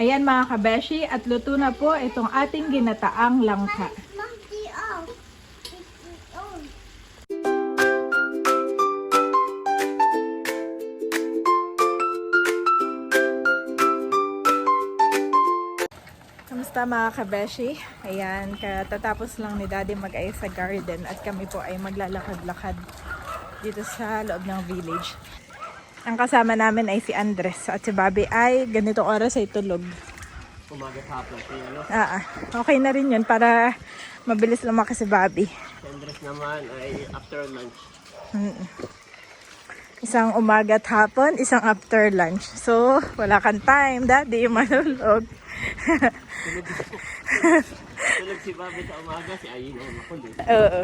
Ayan mga kabeshi, at luto na po itong ating ginataang langka. Kamusta mga kabeshi? Ayan, katatapos lang ni Daddy mag-ayos sa garden at kami po ay maglalakad-lakad dito sa loob ng village. Ang kasama namin ay si Andres at si Bobby ay ganito oras ay tulog. Umaga hapon po yun, no? Ah, ah. okay na rin yun para mabilis lumaki si Bobby. Si Andres naman ay after lunch. Isang umaga at hapon, isang after lunch. So, wala kang time, Daddy, manulog. Tulog si Bobby sa umaga, si Ayin ang makulit. Oo.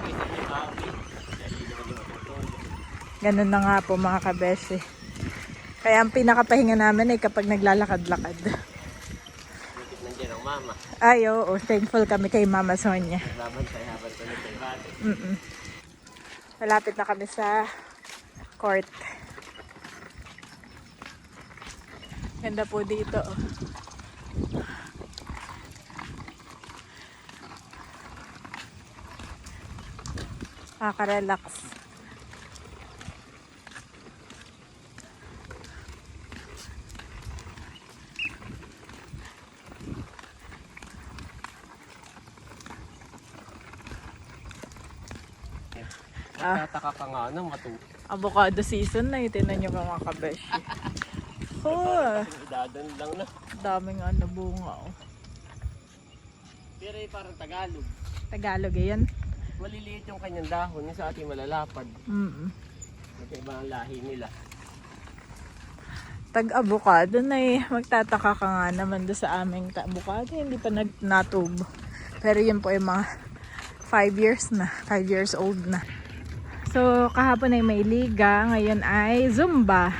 Kita ni Bobby, si Ayin ang matutulog. Ganun na nga po mga kabeshi. Kaya ang pinakapahinga namin ay kapag naglalakad-lakad. Nandiyan ang mama? Ay, oo. Thankful kami kay Mama Sonia. Laban sa habang tulog kay Bobby. Mm-mm. Malapit na kami sa court. Ganda po dito. Oh. Nakaka-relax. Nagtataka ka nga ng matu. Avocado season na. Itinan nyo mga kabeshi. Oh, Idadan lang na. daming ano bunga. Oh. Pero ay parang Tagalog. Tagalog eh, yan. Maliliit yung kanyang dahon, yung sa ating malalapad. Mm Magkaiba ang lahi nila. Tag-avocado na eh. Magtataka ka nga naman doon sa aming ta- avocado. Hindi pa nag natubo. Pero yun po ay mga 5 years na. 5 years old na. So, kahapon ay may liga. Ngayon ay Zumba.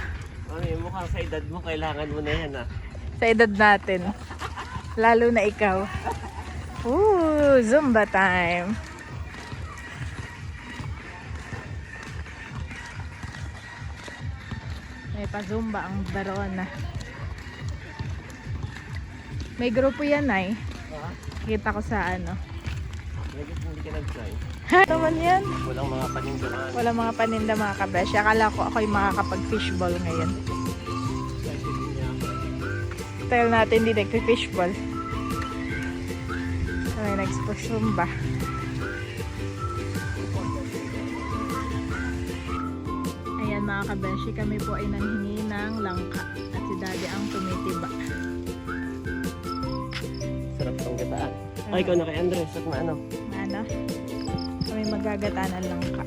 Yung mukhang sa edad mo, kailangan mo na yan ah. Sa edad natin. Lalo na ikaw. Ooh, Zumba time. May pa-Zumba ang Barona. May grupo yan ay. Kita ko sa ano. Naman yan. Walang mga panindahan. Wala mga paninda mga kabeshi. Akala ko ako'y makakapag-fishball ngayon. Tagal natin hindi nag-fishball. So, may nag-zumba. Ayan mga kabeshi, kami po ay nanghingi ng langka. At si daddy ang tumitiba. Sarap ng gataan. Ay, ikaw na kay Andres at maano. Ano? Kami magagata ng langka.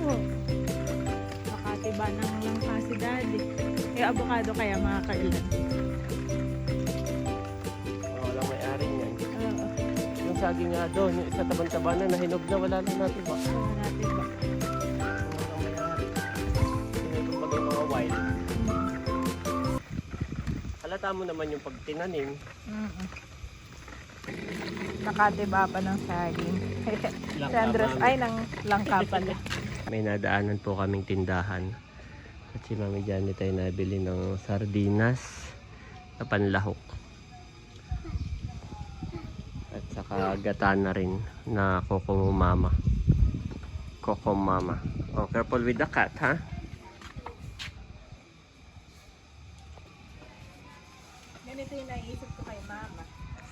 Oh. Nakatiba ng langka si daddy. Yung avocado kaya mga kailan. Oh. Yung saging nga doon, yung isa taban-taba na nahinog na, wala na natin ba? Wala natin ba? Halata mo naman yung pagtinanim. Mm-mm. Nakatiba pa ng saging. si Andres ay ng langka pala. May nadaanan po kaming tindahan. At si Mami Janet ay nabili ng sardinas na panlahok. At saka gata na rin na Coco Mama. Coco Mama. Oh, careful with the cat, ha? Ganito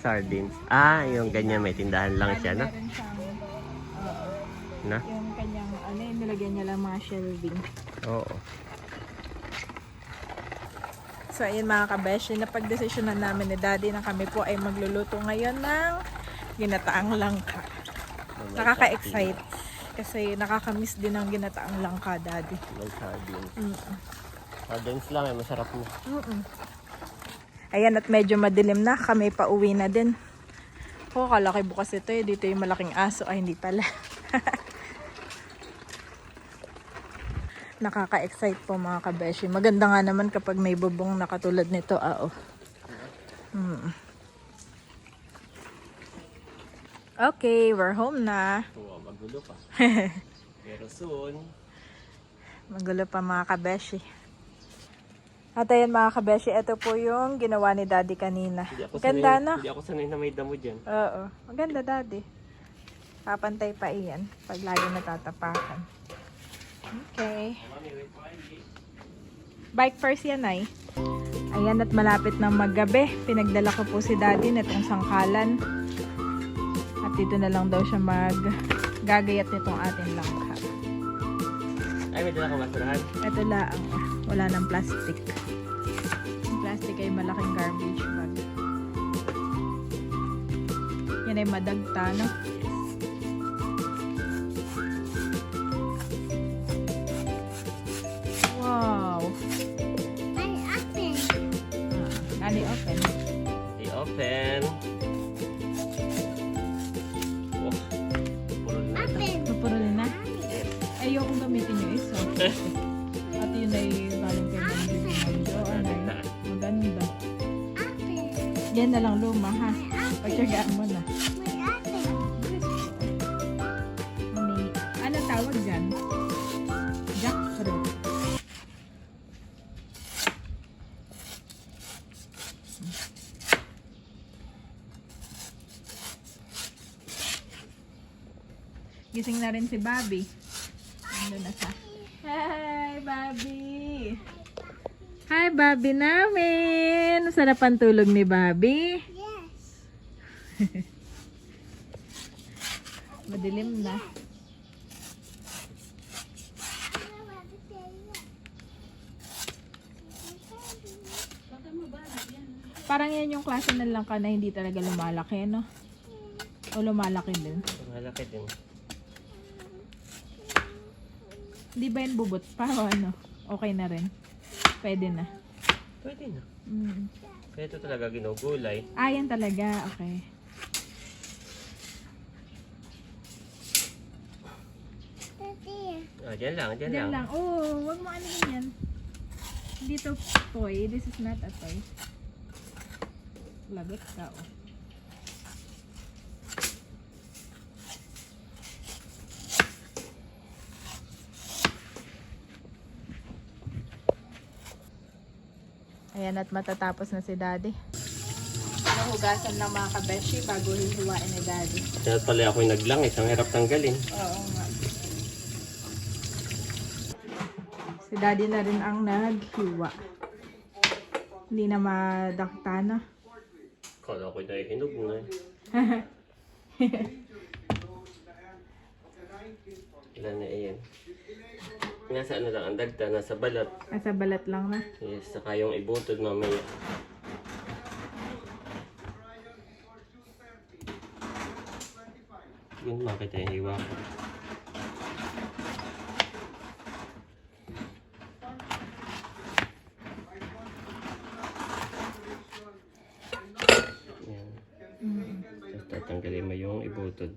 Sardines. Ah, yung ganyan may tindahan lang siya, no? Meron siyang, oo, Na? yung kanyang, ano yung nilagyan niya lang mga shelving. Oo. So, ayun mga kabeshi, napag-desisyonan namin ni daddy na kami po ay magluluto ngayon ng ginataang langka. Nakaka-excite. Kasi nakaka-miss din ang ginataang langka, daddy. May sardines. Mm. Sardines lang, eh, masarap na. Mm-mm. Ayan, at medyo madilim na. Kami pa uwi na din. Oh, kalaki bukas ito eh. Dito yung malaking aso. Ay, hindi pala. Nakaka-excite po mga kabeshi. Maganda nga naman kapag may bubong na katulad nito. Ah, oh. Mm. Okay, we're home na. Oo, magulo pa. Pero soon, Magulo pa mga kabeshi. At ayan mga kabeshi, ito po yung ginawa ni daddy kanina. Ganda sanay, no? hindi ako sanay na may damo dyan. Oo. Maganda daddy. Papantay pa iyan pag lagi natatapakan. Okay. Bike first yan ay. Ayan at malapit na maggabi. Pinagdala ko po si daddy nitong sangkalan. At dito na lang daw siya mag gagayat nitong ating langka. Ay, may dala ka basurahan. Ito lang. Wala ng plastic. Yung plastic ay malaking garbage bag. Yan ay madagta, no? Na lang luma, ha? Pagtsagaan mo na. May ano tawag dyan? Jackfruit. Gising na rin si Bobby. Ando na siya. Hi, Bobby! Hi, Bobby namin! Sarap ang tulog ni Bobby. Yes. Madilim na. Parang yan yung klase ng langka na hindi talaga lumalaki, no? O lumalaki din. Malaki din. Hindi ba yan bubot pa o ano? Okay na rin. Pwede na. Pwede na. Mm. Kaya ito talaga ginugulay. Ah, yan talaga. Okay. Ah, dyan lang, dyan, Diyan lang. lang. Oh, wag mo ano yan. Hindi to toy. This is not a toy. Lagot ka, oh. Ayan at matatapos na si daddy. Nahugasan lang mga kabeshi bago hihiwain ni daddy. Kaya pala ako'y naglangis. Ang hirap tanggalin. Oo nga. Si daddy na rin ang naghiwa. Hindi na madakta na. Kala ko'y nahihinog na. eh. Ilan na iyan. Nasa ano lang, ang dagta, nasa balat. Nasa balat lang na. Yes, saka yung ibutod mamaya. Yun, makita yung hiwa ko. Tatanggalin mo yung ibutod.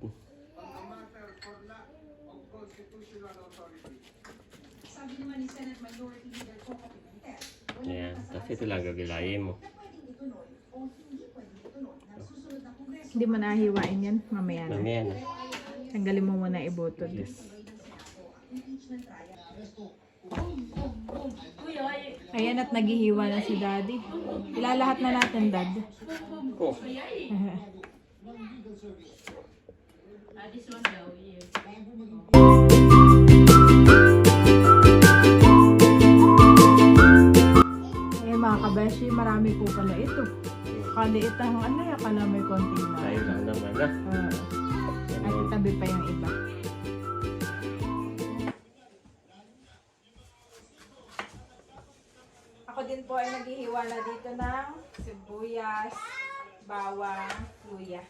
Ayan. Tapos ito lang gagilayin mo. Hindi mo nahiwain yan. Mamaya na. Mamaya na. Tanggalin mo muna ibutod. Yes. Ayan at naghihiwa na si daddy. Ilalahat na natin, dad. Oh. Ayan po pala ito. Kaliit ang ano yan, kala may konti na. Tayo lang naman ah. Uh, at itabi pa yung iba. Ako din po ay naghihiwa na dito ng sibuyas, bawang, luya.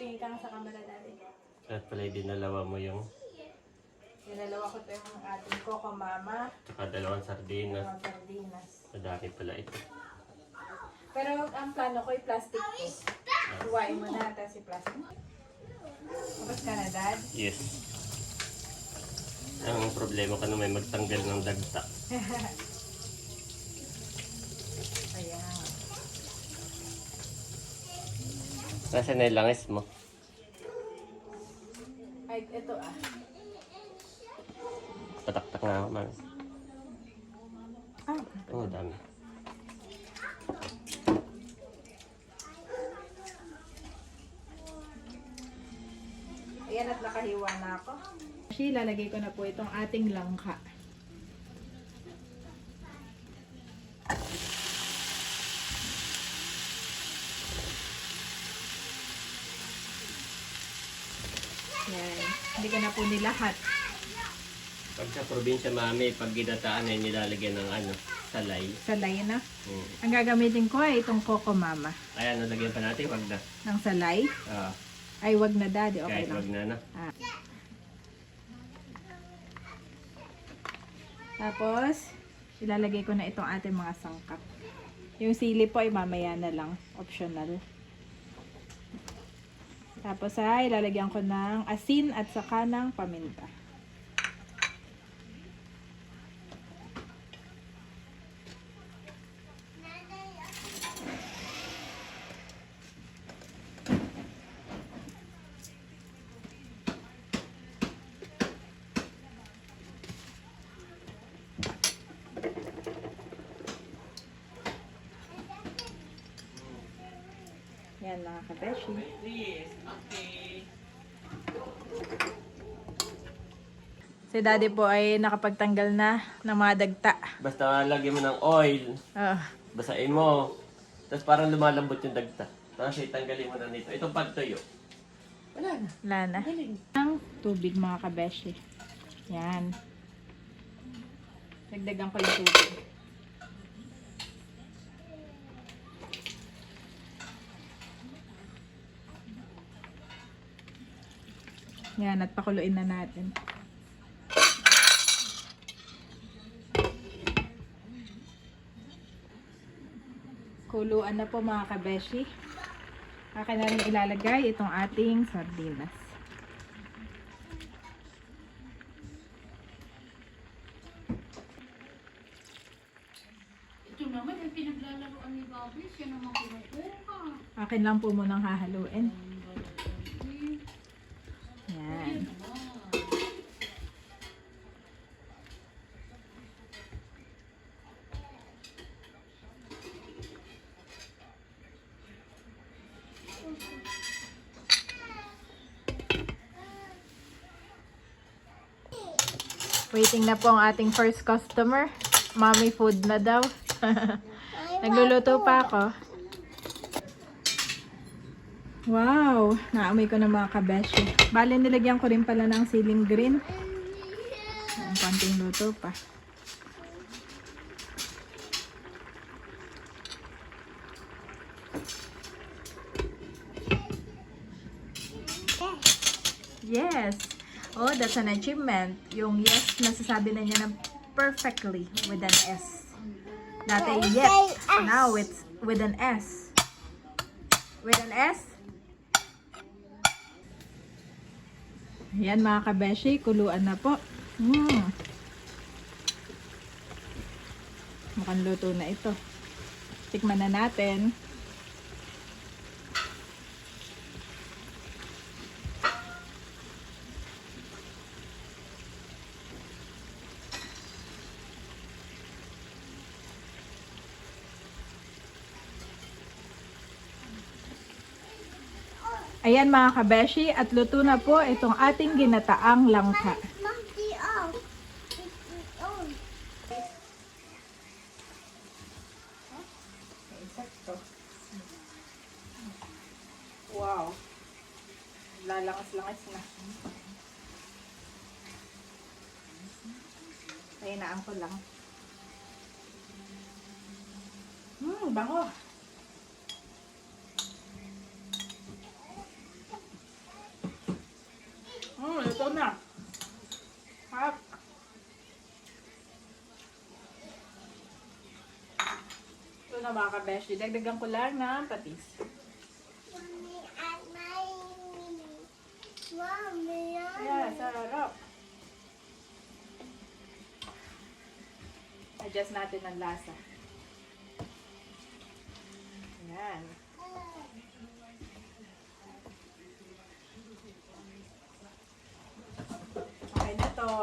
Tingin ka sa camera dati. At pala dinalawa mo yung Dinalawa ko ito yung ating Coco Mama, tsaka dalawang sardinas. mga sardinas. Madami pala ito. Pero ang plano ko ay plastic to. Huwain mo na tapos si plastic. Tapos ka na, Dad? Yes. Ang problema ka na may magtanggal ng dagta. Ayan. Nasaan na yung langis mo? Ay, ito ah. Pataktak nga ako, man. Ah, Oo, dami. Ayan at nakahiwa na ako. Actually, lalagay ko na po itong ating langka. Yan. Hindi nilahat. Pag sa probinsya, mami, pag ginataan ay nilalagyan ng ano, salay. Salay na. Hmm. Ang gagamitin ko ay itong Coco Mama. Kaya nalagyan pa natin, wag na. Ng salay. Ah, Ay, wag na daddy. Okay kahit lang. wag na na. Ah. Tapos, ilalagay ko na itong ating mga sangkap. Yung sili po ay mamaya na lang. Optional. Tapos ay ilalagyan ko ng asin at saka ng paminta. Yan mga kabeshi. Si daddy po ay nakapagtanggal na ng mga dagta. Basta lagyan mo ng oil, Ah, basain mo. Tapos parang lumalambot yung dagta. Tapos itanggalin mo na nito. Itong pagtuyo. Wala na. wala na. Ang tubig mga kabeshi. Yan. Dagdagan ko yung tubig. Yan, at pakuluin na natin. Kuluan na po mga kabeshi. Akin na rin ilalagay itong ating sardinas. Ito naman, yung pinaglalaroan ni Bobby, siya naman kinukuha. Akin lang po munang hahaluin. Yan. Waiting na po ang ating first customer. Mommy food na daw. Nagluluto pa ako. Wow! Naamoy ko ng mga kabeshi. Bale, nilagyan ko rin pala ng siling green. Ang konting luto pa. Yes! Oh, that's an achievement. Yung yes, nasasabi na niya ng perfectly with an S. Dati yet. Now it's with an S. With an S? Yan mga kabeshi, kuluan na po. Mm. Mukhang luto na ito. Tikman na natin. Ayan mga kabeshi, at luto na po itong ating ginataang langka. Wow. Lalakas-lakas na. Pahinaan ko lang. Hmm, bango. Hmm, ito na. Hap. Ito na mga kabeshi. Dagdagan ko lang ng patis. Yeah, sarap. Adjust natin ang lasa. Yan. Okay na to.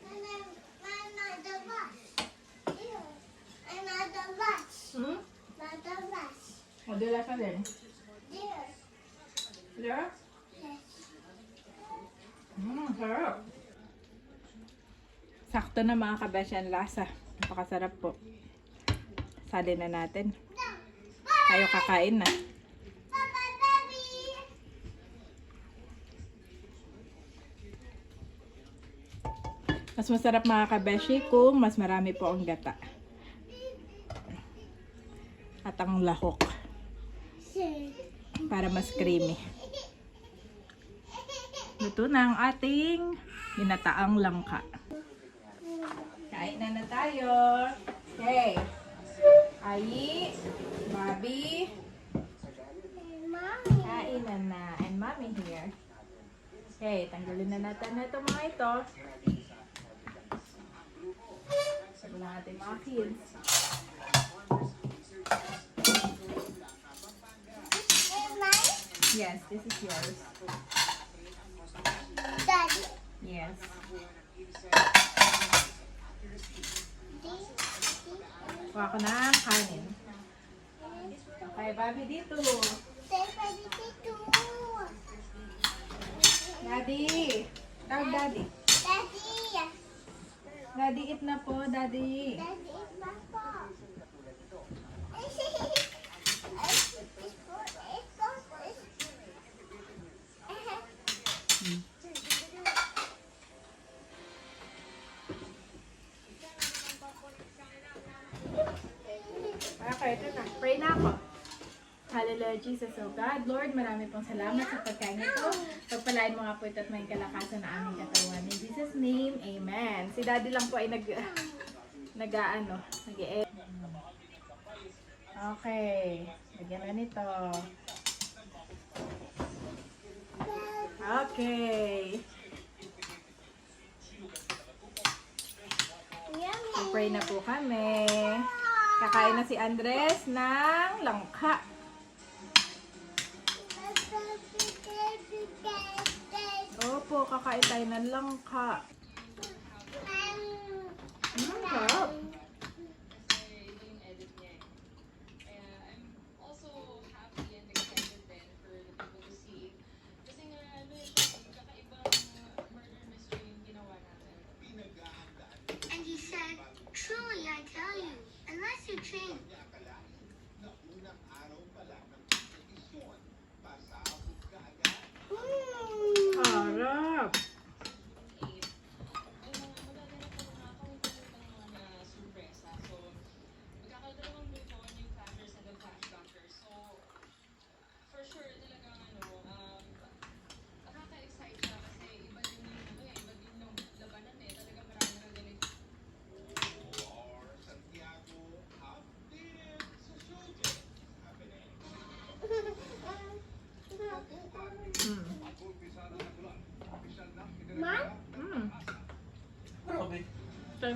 Mama, mama, the bus. Ew. Another bus. Hmm? Another bus. Madala ka din. There. Yeah? Yes. Mmm, sarap. Sakto na mga kabesyan lasa. Napakasarap po. Sali na natin. Tayo kakain na. Mas masarap mga kabeshi kung mas marami po ang gata. At ang lahok. Para mas creamy. Luto na ang ating ginataang langka. Kain na na tayo. Okay. Ayi, Bobby, kain na na. And mommy here. Okay, tanggalin na natin na itong mga ito. Sabi lang ating mga kids. Is mine? Yes, this is yours. Daddy. Yes. Kuha ko na ang kanin. Okay, Bobby dito. Say, baby, too. Daddy. Tawag Daddy. Daddy. Daddy, eat na po, Daddy. Daddy is my fault. Okay, ito na. Pray na ako. Hallelujah, Jesus, O God. Lord, marami pong salamat sa pagkain ito. Pagpalain mo nga po ito at may kalakasan na aming katawan. In Jesus' name, Amen. Si Daddy lang po ay nag... nag ano, nag -e Okay. Lagyan na nito. Okay. Pray na po kami. Kakain na si Andres ng langka. Opo, kakain tayo ng langka. Mm, sarap.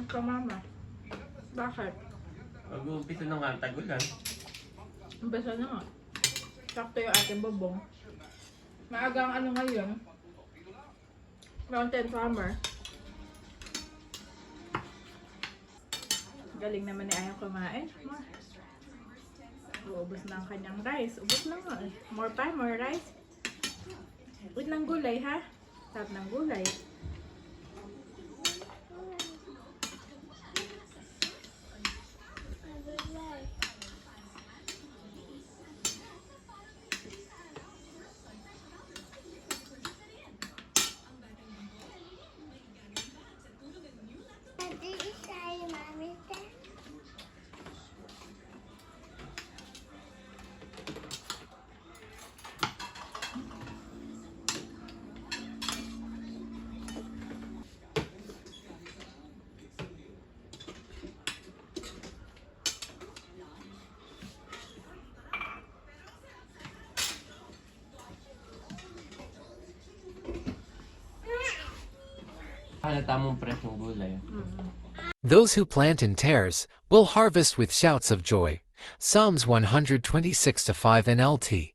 Thanks ka, mama. Bakit? Mag-uumpisa na nga ang tagulan. Umpisa na nga. Sakto yung ating bubong. Maagang ano ngayon? Mountain farmer. Galing naman ni Ayaw kumain. Ma. Uubos na ang kanyang rice. Ubos na nga eh. More pa, more rice. Wait ng gulay ha. Sarap ng gulay. Those who plant in tares will harvest with shouts of joy. Psalms 126 to 5 NLT.